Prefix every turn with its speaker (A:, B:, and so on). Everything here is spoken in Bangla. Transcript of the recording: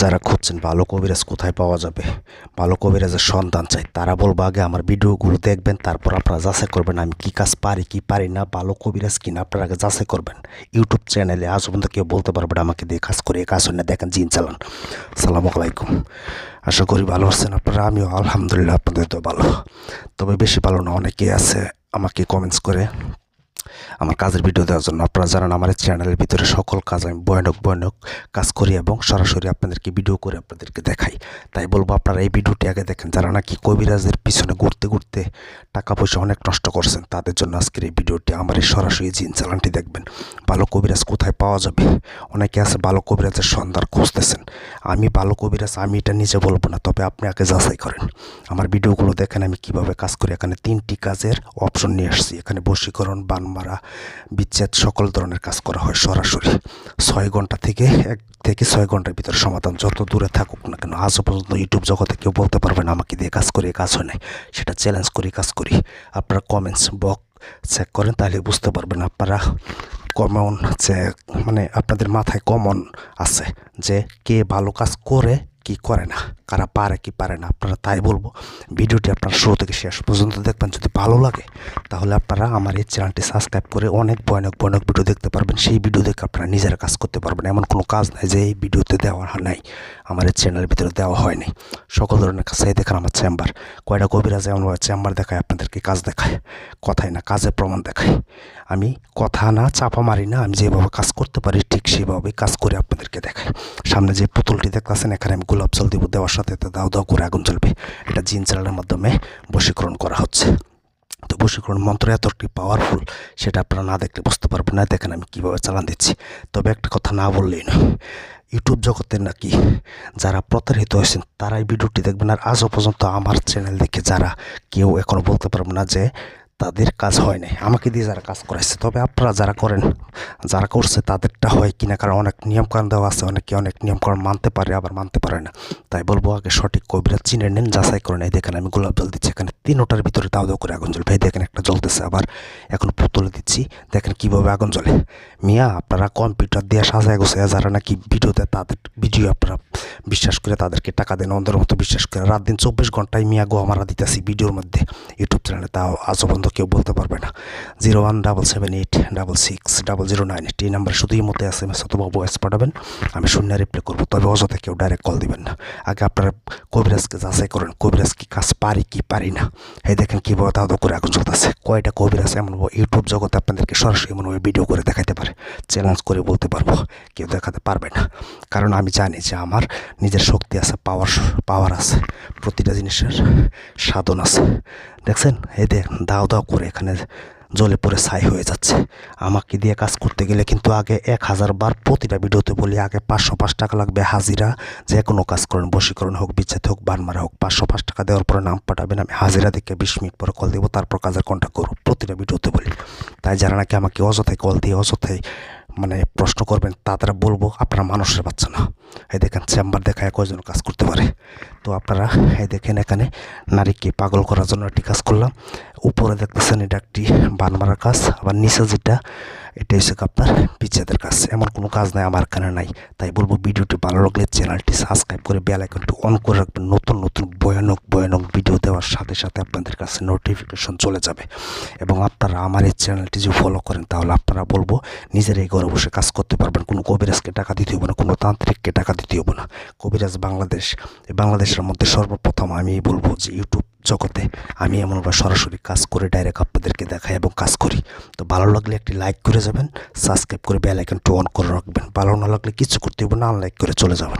A: যারা খুঁজছেন ভালো কবিরাজ কোথায় পাওয়া যাবে? ভালো কবিরাজের সন্ধান চাই। তারা বলব, আগে আমার ভিডিওগুলো দেখবেন, তারপর আপনারা যাচাই করবেন আমি কী কাজ পারি, কি পারি না, ভালো কবিরাজ কিনা আপনারা আগে যাচাই করবেন। ইউটিউব চ্যানেলে আজ পর্যন্ত কেউ বলতে পারবে না, আমাকে দিয়ে কাজ করে কাজ হয় না দেখেন জিন চালান। সালামু আলাইকুম। আশা করি ভালো আছেন আপনারা, আমিও আলহামদুলিল্লাহ আপনাদের তো ভালো। তবে বেশি ভালো না, অনেকেই আছে, আমাকে কমেন্টস করে। আমার কাজের ভিডিও দেওয়ার জন্য। আপনারা জানেন আমার চ্যানেলের ভিতরে সকল কাজ আমি ভয়ানক ভয়ানক কাজ করি এবং সরাসরি আপনাদেরকে ভিডিও করে আপনাদেরকে দেখাই। তাই বলব, আপনারা এই ভিডিওটি আগে দেখেন। যারা নাকি কবিরাজের পিছনে ঘুরতে ঘুরতে টাকা পয়সা অনেক নষ্ট করছেন, তাদের জন্য আজকের এই ভিডিওটি আমার এই সরাসরি জিন চালানটি দেখবেন। ভালো কবিরাজ কোথায় পাওয়া যাবে? অনেকে আছে ভালো কবিরাজের সন্ধান খুঁজতেছেন। আমি ভালো কবিরাজ, আমি এটা নিজে বলব না, তবে আপনি আগে যাচাই করেন। আমার ভিডিওগুলো দেখেন আমি কীভাবে কাজ করি। এখানে তিনটি কাজের অপশন নিয়ে আসছি। এখানে বশীকরণ বান মারা বিচ্ছেদ সকল ধরনের কাজ করা হয় সরাসরি। ছয় ঘণ্টা থেকে এক থেকে ছয় ঘণ্টার ভিতরে সমাধান যত দূরে থাকুক না কেন, আজও পর্যন্ত ইউটিউব জগতে কেউ বলতে পারবে না, আমাকে দিয়ে কাজ করে কাজ হয় নাই। সেটা চ্যালেঞ্জ করি, কাজ করি। আপনারা কমেন্টস বক চেক করেন, তাহলে বুঝতে পারবেন আপনারা কমন যে মানে আপনাদের মাথায় কমন আছে যে কে ভালো কাজ করে কি করে না? কারা পারে, কি পারে না? আপনারা তাই বলব। ভিডিওটি আপনারা শুরু থেকে শেষ পর্যন্ত দেখবেন। যদি ভালো লাগে, তাহলে আপনারা আমার এই চ্যানেলটি সাবস্ক্রাইব করে অনেক ভয়ানক ভয়ানক ভিডিও দেখতে পারবেন। সেই ভিডিও দেখে আপনারা নিজেরা কাজ করতে পারবেন। এমন কোনো কাজ নাই যে এই ভিডিওতে দেওয়া নাই, আমার এই চ্যানেলের ভিতরে দেওয়া হয়নি। সকল ধরনের কাজ দেখেন আমার চেম্বার কয়টা কবিরাজ এমনভাবে চেম্বার দেখায়, আপনাদেরকে কাজ দেখায়। কথাই না কাজের প্রমাণ দেখায়। আমি কথা না চাপা মারি না, আমি যেভাবে কাজ করতে পারি, ঠিক সেভাবে কাজ করে আপনাদেরকে দেখাই। সামনে যে পুতুলটি দেখতেছেন, এখানে আমি গোলাপ জল দিব দেওয়ার সাথে দাও দাও করে আগুন জ্বলবে। এটা জিন চালানোর মাধ্যমে বশীকরণ করা হচ্ছে। তো বশীকরণ মন্ত্র এতটি পাওয়ারফুল সেটা আপনারা না দেখলে বুঝতে পারবেন না। দেখেন আমি কীভাবে চালান দিচ্ছি। তবে একটা কথা না বললেই নয় ইউটিউব জগতে নাকি যারা প্রতারিত হয়েছেন তারাই ভিডিওটি দেখবেন। আর আজও পর্যন্ত আমার চ্যানেল দেখে যারা, কেউ এখনও বলতে পারবে না যে তাদের কাজ হয় নাই। আমাকে দিয়ে যারা কাজ করাইছে, তবে আপনারা যারা করেন, যারা করছে তাদেরটা হয় কিনা, কারণ অনেক নিয়মকানুন দেওয়া আছে, অনেকে অনেক নিয়মকানুন মানতে পারে, আবার মানতে পারে না। তাই বলব আগে সঠিক কবিরা চিনে নেন, যাচাই করে নেই দেখেন আমি গোলাপ জল দিচ্ছি এখানে, তিনোটার ভিতরে দাও দাও করে আগুন জ্বলবে এই দেখেন একটা জ্বলতেছে, আবার এখন পুতুলে দিচ্ছি। দেখেন কীভাবে আগুন জ্বলে। মিয়া, আপনারা কম্পিউটার দিয়ে সাজায় গোছায়, যারা নাকি ভিডিওতে তাদের ভিডিও আপনারা বিশ্বাস করে তাদেরকে টাকা দেন, অন্ধের মতো বিশ্বাস করে। রাত দিন চব্বিশ ঘন্টায় মিয়া গো আমরা দিতেছি ভিডিওর মধ্যে। ইউটিউব চ্যানেলে তাও আজও পর্যন্ত কেউ বলতে পারবে না। Zero one double seven eight double six double zero nine eight এই নাম্বারে শুধু এই মতো এস এম এস অথবা ভয়েস পাঠাবেন। আমি শূন্য রিপ্লাই করব, তবে অযথা কেউ ডাইরেক্ট কল দিবেন না। আগে আপনারা কবিরাজকে যাচাই করেন, কবিরাজ কি কাজ পারি কি পারি না। এই দেখেন কীভাবে দাদা করে আগুন চলতেছে কয়টা কবিরাজ এমন ইউটিউব জগতে আপনাদেরকে সরাসরি এমনভাবে ভিডিও করে দেখাতে পারে। চ্যালেঞ্জ করে বলতে পারব। কেউ দেখাতে পারবে না। কারণ আমি জানি যে আমার নিজের শক্তি আছে পাওয়ার পাওয়ার আছে। প্রতিটা জিনিসের সাধন আছে। দেখছেন? এই দেখ, দাও দাও করে এখানে জলে পড়ে ছাই হয়ে যাচ্ছে। আমাকে দিয়ে কাজ করতে গেলে কিন্তু আগে এক হাজার বার প্রতিটা ভিডিওতে বলি, আগে পাঁচশো পাঁচ টাকা লাগবে হাজিরা। যে কোনো কাজ করেন, বশীকরণ হোক, বিচ্ছেদ হোক, বানমারা হোক, পাঁচশো পাঁচ টাকা দেওয়ার পরে নাম পাঠাবেন, আমি হাজিরা দেখে বিশ মিনিট পরে কল দেবো, তারপর কাজের কন্ট্যাক্ট করব, প্রতিটা ভিডিওতে বলি। তাই যারা নাকি আমাকে অযথায় কল দিয়ে, অযথায় মানে প্রশ্ন করবেন তা তারা বলব, আপনারা মানুষের বাচ্চা না। এই দেখেন চেম্বার দেখায় কয়জন কাজ করতে পারে। তো আপনারা এই দেখেন এখানে নারীকে পাগল করার জন্য একটি কাজ করলাম। উপরে দেখতেছেন এটা একটি বান মারার কাজ, আবার নিচে যেটা, এটা হচ্ছে আপনার বিচ্ছেদের কাজ। এমন কোনো কাজ নাই আমার এখানে নাই। তাই বলব ভিডিওটি ভালো লাগলে চ্যানেলটি সাবস্ক্রাইব করে বেল আইকনটি অন করে রাখবেন। নতুন নতুন ভয়ানক ভয়ানক ভিডিও দেওয়ার সাথে সাথে আপনাদের কাছে নোটিফিকেশন চলে যাবে। এবং আপনারা আমার এই চ্যানেলটি যদি ফলো করেন, তাহলে আপনারা বলব নিজেরাই ঘরে বসে কাজ করতে পারবেন। কোনো কবিরাজকে টাকা দিতে হবে না, কোনো তান্ত্রিককে টাকা দিতে হব না কবিরাজ বাংলাদেশ বাংলাদেশের মধ্যে সর্বপ্রথম আমি বলব যে ইউটিউব জগতে আমি এমনভাবে সরাসরি কাজ করে ডাইরেক্ট আপনাদেরকে দেখাই এবং কাজ করি। তো ভালো লাগলে একটি লাইক করে যাবেন সাবস্ক্রাইব করে বেল আইকনটি অন করে রাখবেন। ভালো না লাগলে কিছু করতে হবে না আনলাইক করে চলে যাবেন।